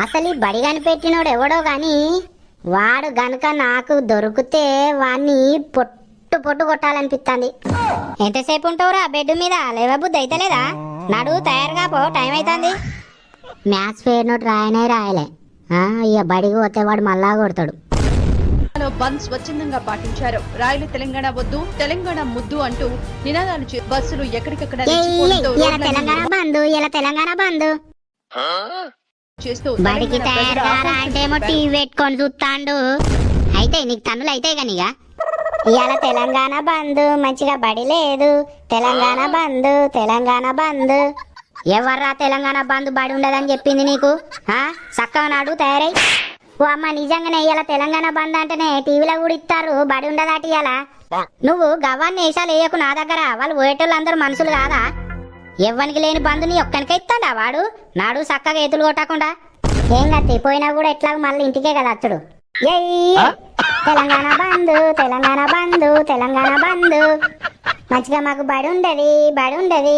అసలు ఈ బడి కనిపెట్టినోడు ఎవడో గాని వాడు గనుక నాకు దొరికితే వాణ్ణి పొట్టు పొట్టు కొట్టాలనిపిస్తుంది ఎంతసేపు ఉంటావురా బెడ్ మీద? లేవ బుద్ధి అయితలేదా నడు తయారుగా పో టైం అవుతుంది మ్యాథ్స్ ఫేర్ నోట్ రాయనే రాయలే. ఆ, ఇక బడికి పోతే వాడు మళ్ళా కొడతాడు. బంద్ స్వచ్ఛందంగా పాటించారు. రాయలు తెలంగాణ వద్దు తెలంగాణ ముద్దు అంటూ నినాదాలు చే- బస్సులు ఎక్కడికక్కడ తెలంగాణ బంధు ఇలా తెలంగాణ చేస్తూ బడికి తెలంగాణ ప్రజల తయారుగా ఆకాంక్షలు అంటే ఏమో తెలిపారు. టీవీ పెట్టుకొని చూస్తాండు అయితే నీకు తన్నులు అయితే కనిగా ఇవాళ తెలంగాణ బంద్ మంచిగా బడి లేదు. తెలంగాణ బంద్ తెలంగాణ బంద్. ఎవర్రా తెలంగాణ బంద్ బడి ఉండదని చెప్పింది నీకు? ఆ? చక్కగా నాడు తయారై. ఓ అమ్మ నిజంగానే ఇవాళ తెలంగాణ బంద్ అంటేనే టీవీలో కూడా ఇస్తారు బడి ఉండదాటి ఇవాళ నువ్వు గవ్వాన్ని వేషాలు వేయకు నా దగ్గర. వాళ్ళు పోయేటోళ్ళు అందరూ మనుషులు కాదా? ఎవ్వనికి లేని బంధుని ఒక్కనికే ఇస్తాడా వాడు? నాడు చక్కగా ఎతులు కొట్టకుండా. ఏం కత్తి పోయినా కూడా ఎట్లా మళ్ళీ ఇంటికే కదా అచ్చుడు. తెలంగాణ బంధు తెలంగాణ బంధు తెలంగాణ బంధు. మంచిగా మాకు బడి ఉండదు బడి ఉండదు.